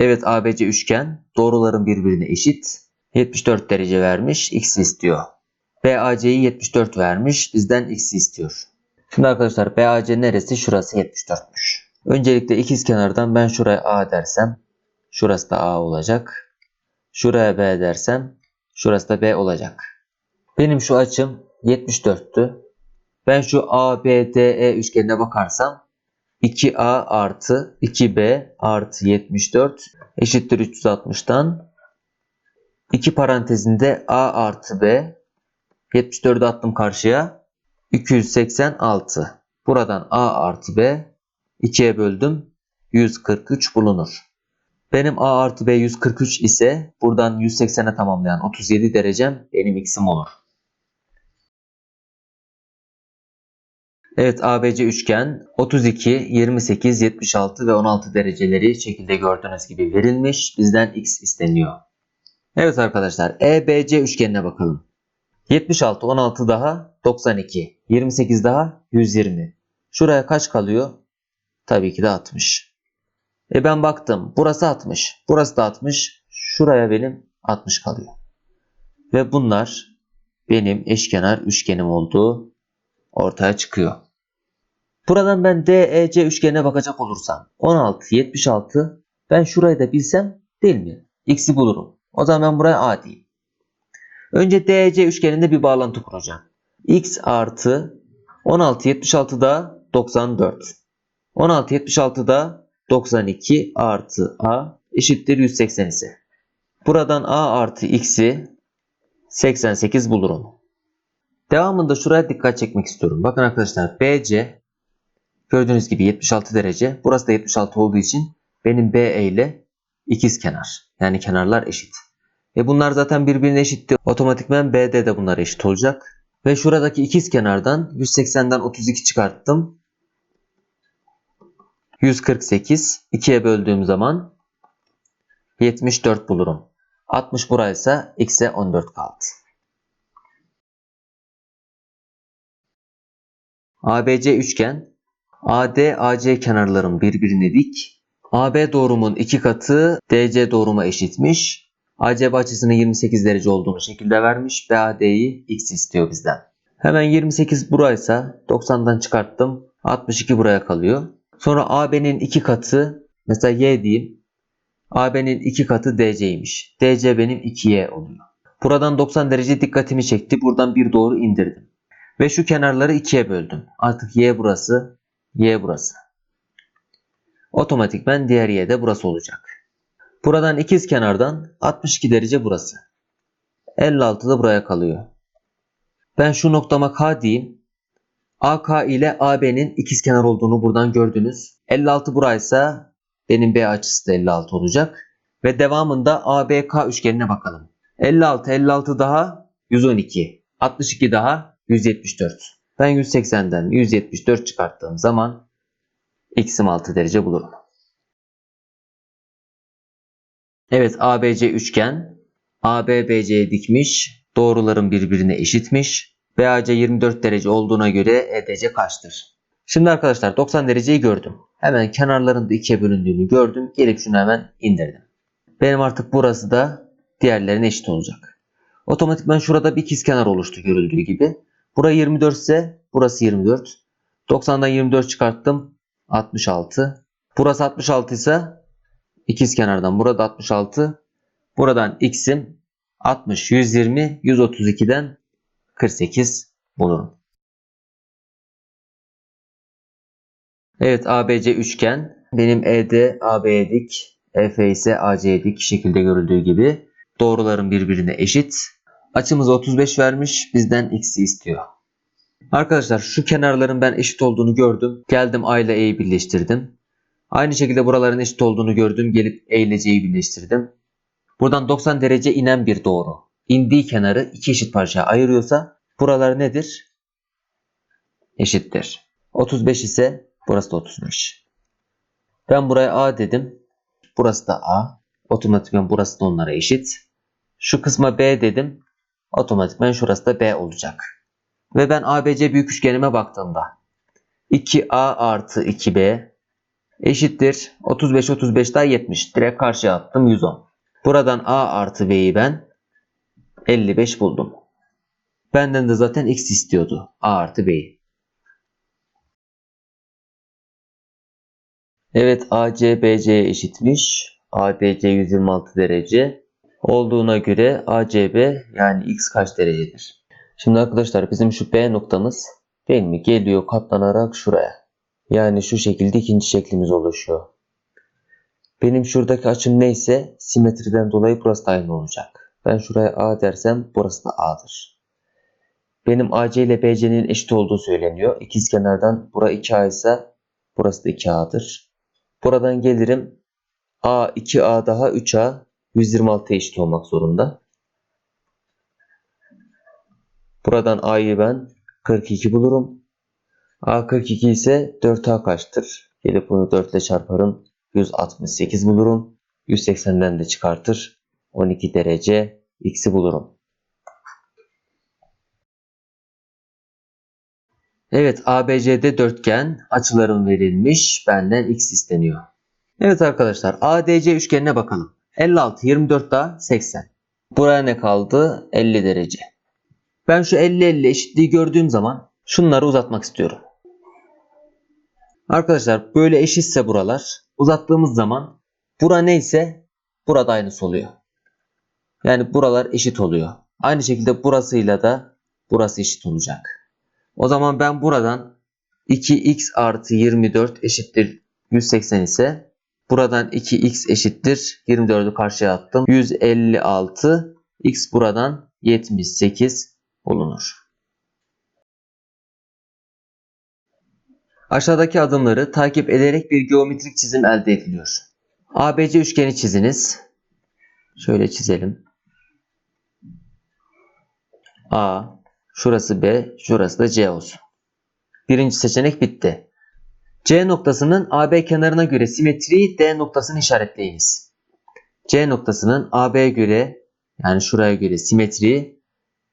Evet ABC üçgen doğruların birbirine eşit. 74 derece vermiş. X'i istiyor. BAC'yi 74 vermiş. Bizden X'i istiyor. Şimdi arkadaşlar BAC neresi? Şurası 74'müş. Öncelikle ikiz kenardan ben şuraya A dersem şurası da A olacak. Şuraya B dersem şurası da B olacak. Benim şu açım 74'tü. Ben şu ABDE üçgenine bakarsam 2A artı 2B artı 74 eşittir 360'tan 2 parantezinde A artı B 74'ü attım karşıya 286 buradan A artı B 2'ye böldüm 143 bulunur. Benim A artı B 143 ise buradan 180'e tamamlayan 37 derecem benim x'im olur. Evet ABC üçgen 32, 28, 76 ve 16 dereceleri şekilde gördüğünüz gibi verilmiş. Bizden x isteniyor. Evet arkadaşlar EBC üçgenine bakalım. 76, 16 daha 92, 28 daha 120. Şuraya kaç kalıyor? Tabii ki de 60. E ben baktım burası 60, burası da 60. Şuraya benim 60 kalıyor. Ve bunlar benim eşkenar üçgenim olduğu ortaya çıkıyor. Buradan ben DEC üçgenine bakacak olursam 16, 76 ben şurayı da bilsem değil mi? X'i bulurum. O zaman ben buraya A diyeyim. Önce DEC üçgeninde bir bağlantı kuracağım. X artı 16, 76 da 94. 16, 76 da 92 artı A eşittir 180 ise. Buradan A artı X'i 88 bulurum. Devamında şuraya dikkat çekmek istiyorum. Bakın arkadaşlar BC gördüğünüz gibi 76 derece. Burası da 76 olduğu için benim BE ile ikiz kenar. Yani kenarlar eşit. E bunlar zaten birbirine eşitti. Otomatikmen BD de bunlar eşit olacak. Ve şuradaki ikiz kenardan 180'den 32 çıkarttım. 148. 2'ye böldüğüm zaman 74 bulurum. 60 buraysa x'e 14 kaldı. ABC üçgen AD AC kenarların birbirine dik. AB doğrumun iki katı DC doğruma eşitmiş. AC açısının 28 derece olduğunu şekilde vermiş. BAD'yi x istiyor bizden. Hemen 28 buraysa 90'dan çıkarttım. 62 buraya kalıyor. Sonra AB'nin iki katı mesela y diyeyim. AB'nin iki katı DC'ymiş. DC benim 2y oluyor. Buradan 90 derece dikkatimi çekti. Buradan bir doğru indirdim. Ve şu kenarları ikiye böldüm. Artık y burası, y burası. Otomatikmen diğer y de burası olacak. Buradan ikiz kenardan 62 derece burası. 56 da buraya kalıyor. Ben şu noktama K diyeyim. AK ile AB'nin ikiz kenar olduğunu buradan gördünüz. 56 buraysa benim B açısı da 56 olacak. Ve devamında ABK üçgenine bakalım. 56, 56 daha 112. 62 daha 174. Ben 180'den 174 çıkarttığım zaman x'im 6 derece bulurum. Evet ABC üçgen. AB BC'ye dikmiş. Doğruların birbirine eşitmiş. BAC 24 derece olduğuna göre EDC kaçtır? Şimdi arkadaşlar 90 dereceyi gördüm. Hemen kenarların da ikiye bölündüğünü gördüm. Gelip şunu hemen indirdim. Benim artık burası da diğerlerine eşit olacak. Otomatikman şurada bir ikizkenar oluştu görüldüğü gibi. Burası 24 ise burası 24. 90'dan 24 çıkarttım. 66. Burası 66 ise ikizkenardan burada 66. Buradan x'im 60, 120, 132'den 48 bulurum. Evet ABC üçgen. Benim ED AB'ye dik. EF ise AC'ye dik şekilde görüldüğü gibi. Doğruların birbirine eşit. Açımız 35 vermiş. Bizden x'i istiyor. Arkadaşlar şu kenarların ben eşit olduğunu gördüm. Geldim A ile E'yi birleştirdim. Aynı şekilde buraların eşit olduğunu gördüm. Gelip E ile C'yi birleştirdim. Buradan 90 derece inen bir doğru. İndiği kenarı iki eşit parçaya ayırıyorsa buralar nedir? Eşittir. 35 ise burası da 35. Ben buraya A dedim. Burası da A. Otomatikman burası da onlara eşit. Şu kısma B dedim. Otomatikman şurası da B olacak. Ve ben ABC büyük üçgenime baktığımda 2A artı 2B eşittir 35 35 daha 70. Direkt karşıya attım 110. Buradan A artı B'yi ben 55 buldum. Benden de zaten X istiyordu. A artı B'yi. Evet AC BC'ye eşitmiş. ADC 126 derece. Olduğuna göre ACB yani X kaç derecedir? Şimdi arkadaşlar bizim şu B noktamız değil mi? Geliyor katlanarak şuraya. Yani şu şekilde ikinci şeklimiz oluşuyor. Benim şuradaki açım neyse simetriden dolayı burası da aynı olacak. Ben şuraya A dersem burası da A'dır. Benim AC ile BC'nin eşit olduğu söyleniyor. İkizkenardan bura 2A ise burası da 2A'dır. Buradan gelirim A 2A daha 3A 126 eşit olmak zorunda. Buradan A'yı ben 42 bulurum. A 42 ise 4A kaçtır? Gelip bunu 4 ile çarparım. 168 bulurum. 180'den de çıkartır. 12 derece x'i bulurum. Evet ABC'de dörtgen açılarım verilmiş. Benden x isteniyor. Evet arkadaşlar ADC üçgenine bakalım. 56 24 daha 80. Buraya ne kaldı? 50 derece. Ben şu 50 50 eşitliği gördüğüm zaman şunları uzatmak istiyorum. Arkadaşlar böyle eşitse buralar uzattığımız zaman bura neyse burada aynısı oluyor. Yani buralar eşit oluyor. Aynı şekilde burasıyla da burası eşit olacak. O zaman ben buradan 2x artı 24 eşittir 180 ise buradan 2x eşittir 24'ü karşıya attım. 156 x buradan 78 bulunur. Aşağıdaki adımları takip ederek bir geometrik çizim elde ediliyor. ABC üçgeni çiziniz. Şöyle çizelim. A, şurası B, şurası da C olsun. Birinci seçenek bitti. C noktasının AB kenarına göre simetriyi D noktasını işaretleyiniz. C noktasının AB'ye göre yani şuraya göre simetriyi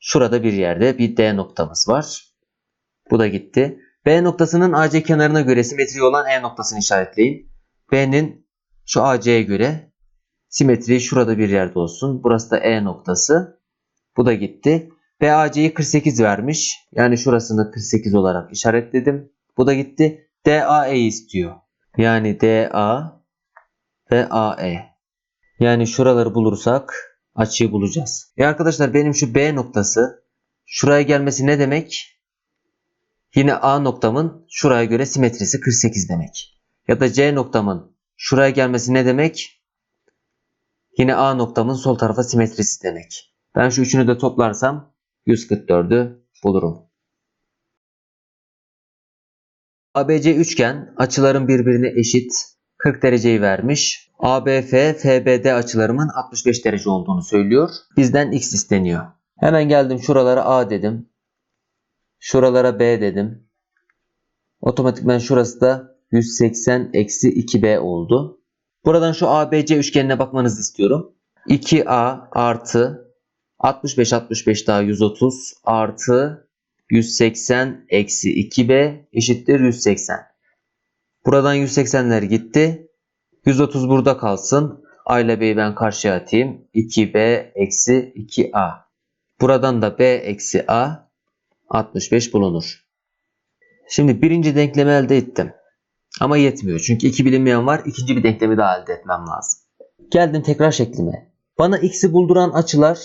şurada bir yerde bir D noktamız var. Bu da gitti. B noktasının AC kenarına göre simetri olan E noktasını işaretleyin. B'nin şu AC'ye göre simetri şurada bir yerde olsun. Burası da E noktası. Bu da gitti. BAC'yi 48 vermiş. Yani şurasını 48 olarak işaretledim. Bu da gitti. DAE'yi istiyor. Yani DA ve AE. Yani şuraları bulursak açıyı bulacağız. E arkadaşlar benim şu B noktası şuraya gelmesi ne demek? Yine A noktamın şuraya göre simetrisi 48 demek. Ya da C noktamın şuraya gelmesi ne demek? Yine A noktamın sol tarafa simetrisi demek. Ben şu üçünü de toplarsam 144'ü bulurum. ABC üçgen açıların birbirine eşit 40 dereceyi vermiş. ABF, FBD açılarımın 65 derece olduğunu söylüyor. Bizden x isteniyor. Hemen geldim şuralara A dedim. Şuralara B dedim. Otomatikman şurası da 180 eksi 2B oldu. Buradan şu ABC üçgenine bakmanızı istiyorum. 2A artı 65 65 daha 130 artı 180 eksi 2B eşittir 180. Buradan 180'ler gitti. 130 burada kalsın. A ile B'yi ben karşıya atayım. 2B eksi 2A. Buradan da B eksi A 65 bulunur. Şimdi birinci denklemi elde ettim. Ama yetmiyor. Çünkü iki bilinmeyen var. İkinci bir denklemi daha elde etmem lazım. Geldim tekrar şeklime. Bana x'i bulduran açılar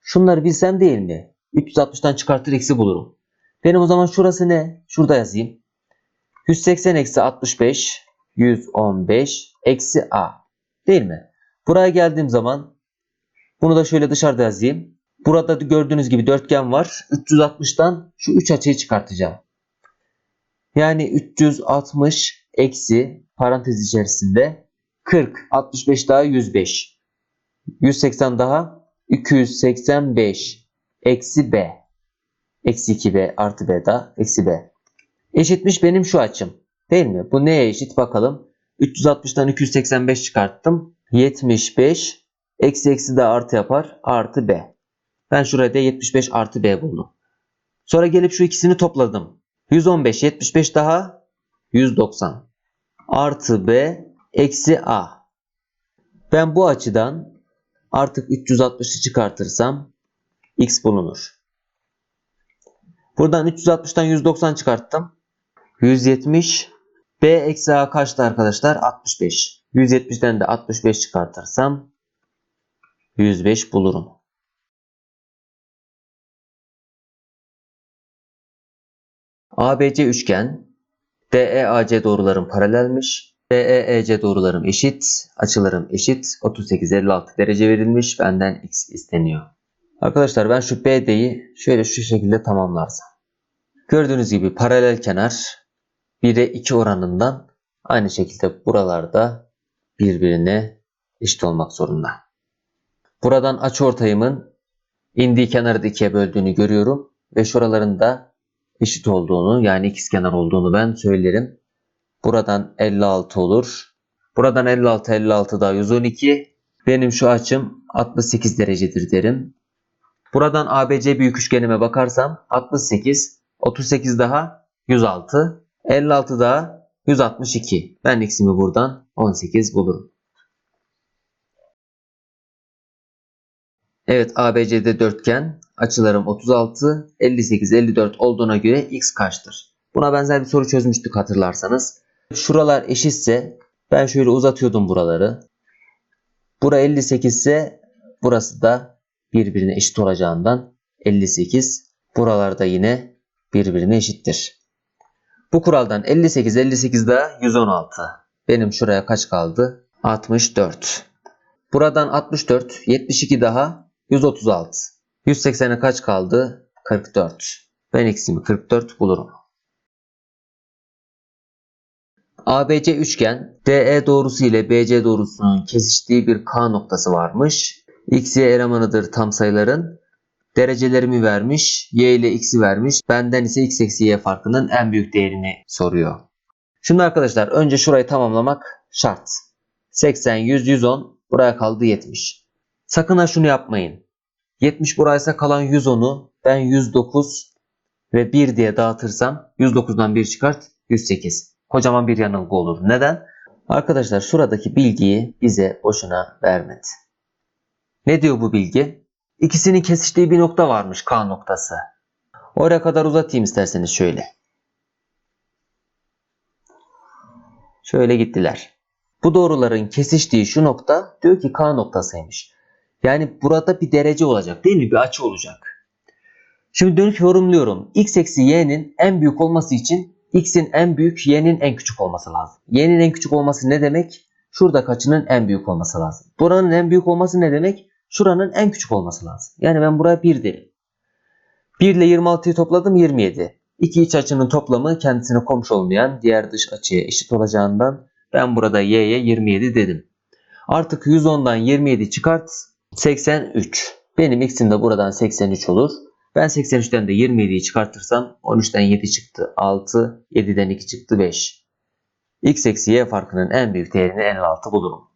şunları bilsem değil mi? 360'tan çıkartır x'i bulurum. Benim o zaman şurası ne? Şurada yazayım. 180 eksi 65 115 eksi a. Değil mi? Buraya geldiğim zaman bunu da şöyle dışarıda yazayım. Burada da gördüğünüz gibi dörtgen var. 360'tan şu 3 açıyı çıkartacağım. Yani 360 eksi parantez içerisinde 40, 65 daha 105. 180 daha 285 eksi b. Eksi 2b artı b daha eksi b. Eşitmiş benim şu açım. Değil mi? Bu neye eşit bakalım. 360'tan 285 çıkarttım. 75 eksi eksi de artı yapar. Artı b. Ben şuraya da 75 artı b buldum. Sonra gelip şu ikisini topladım. 115, 75 daha 190. artı b eksi a. Ben bu açıdan artık 360'ı çıkartırsam x bulunur. Buradan 360'tan 190 çıkarttım. 170 b eksi a kaçtı arkadaşlar? 65. 170'den de 65 çıkartırsam 105 bulurum. ABC üçgen DEAC doğrularım paralelmiş. DEEC doğrularım eşit. Açılarım eşit. 38-56 derece verilmiş. Benden x isteniyor. Arkadaşlar ben şu BD'yi şöyle şu şekilde tamamlarsam. Gördüğünüz gibi paralel kenar 1'e 2 oranından aynı şekilde buralarda birbirine eşit olmak zorunda. Buradan açıortayımın indiği kenarı da ikiye böldüğünü görüyorum. Ve şuralarında eşit olduğunu yani ikizkenar olduğunu ben söylerim. Buradan 56 olur. Buradan 56 56 daha 112. Benim şu açım 68 derecedir derim. Buradan ABC büyük üçgenime bakarsam 68 38 daha 106 56 daha 162. Ben x'imi buradan 18 bulurum. Evet ABC'de dörtgen açılarım 36, 58, 54 olduğuna göre x kaçtır? Buna benzer bir soru çözmüştük hatırlarsanız. Şuralar eşitse ben şöyle uzatıyordum buraları. Bura 58 ise burası da birbirine eşit olacağından 58. Buralarda yine birbirine eşittir. Bu kuraldan 58, 58 daha 116. Benim şuraya kaç kaldı? 64. Buradan 64, 72 daha 136. 180'e kaç kaldı? 44. Ben x'imi 44 bulurum. ABC üçgen DE doğrusu ile BC doğrusunun kesiştiği bir K noktası varmış. X, Y elemanıdır tam sayıların. Derecelerimi vermiş. Y ile X'i vermiş. Benden ise X eksi Y farkının en büyük değerini soruyor. Şimdi arkadaşlar önce şurayı tamamlamak şart. 80, 100, 110 buraya kaldı 70. Sakın ha şunu yapmayın. 70 buraysa kalan 110'u ben 109 ve 1 diye dağıtırsam 109'dan 1 çıkart 108. Kocaman bir yanılgı olur. Neden? Arkadaşlar şuradaki bilgiyi bize boşuna vermedi. Ne diyor bu bilgi? İkisinin kesiştiği bir nokta varmış K noktası. Oraya kadar uzatayım isterseniz şöyle. Şöyle gittiler. Bu doğruların kesiştiği şu nokta diyor ki K noktasıymış. Yani burada bir derece olacak değil mi? Bir açı olacak. Şimdi dönüp yorumluyorum. X eksi y'nin en büyük olması için x'in en büyük y'nin en küçük olması lazım. Y'nin en küçük olması ne demek? Şurada kaçının en büyük olması lazım. Buranın en büyük olması ne demek? Şuranın en küçük olması lazım. Yani ben buraya 1 derim. 1 ile 26'yı topladım 27. İki iç açının toplamı kendisine komşu olmayan diğer dış açıya eşit olacağından ben burada y'ye 27 dedim. Artık 110'dan 27 çıkart 83. Benim x'im de buradan 83 olur. Ben 83'ten de 27'yi çıkartırsam 13'ten 7 çıktı 6, 7'den 2 çıktı 5. x eksi y farkının en büyük değerini 56 bulurum.